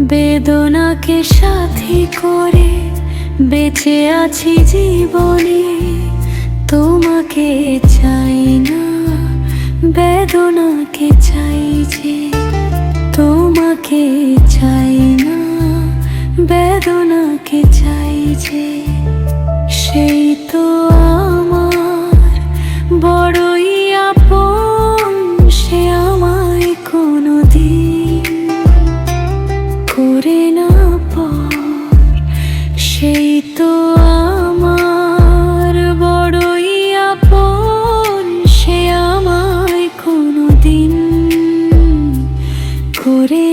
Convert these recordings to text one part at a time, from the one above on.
বেদনাকে সাথী করে বেঁচে আছি জীবনে। তোমাকে চাই না বেদনাকে চাই যে তোমাকে করে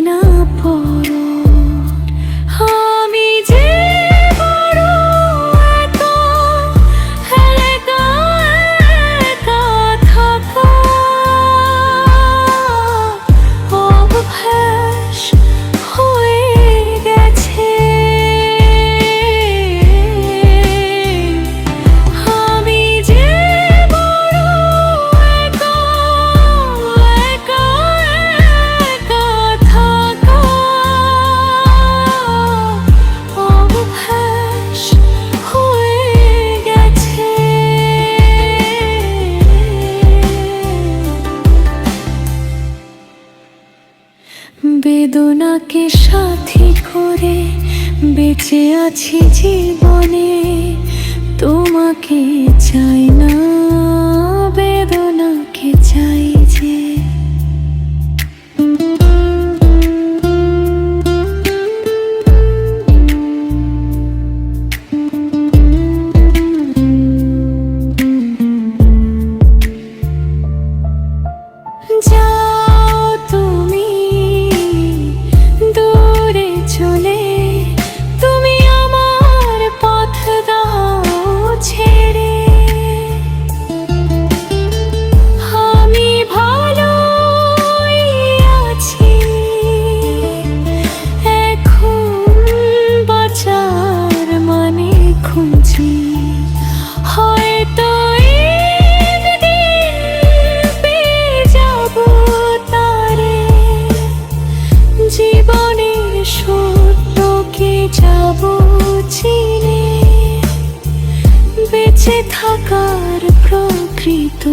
বেদনাকে সাথী করে বেঁচে আছি জীবনে তোমাকে চাই না বেদনাকে চাই যে। যা যাব চিনে বেঁচে থাকার প্রকৃত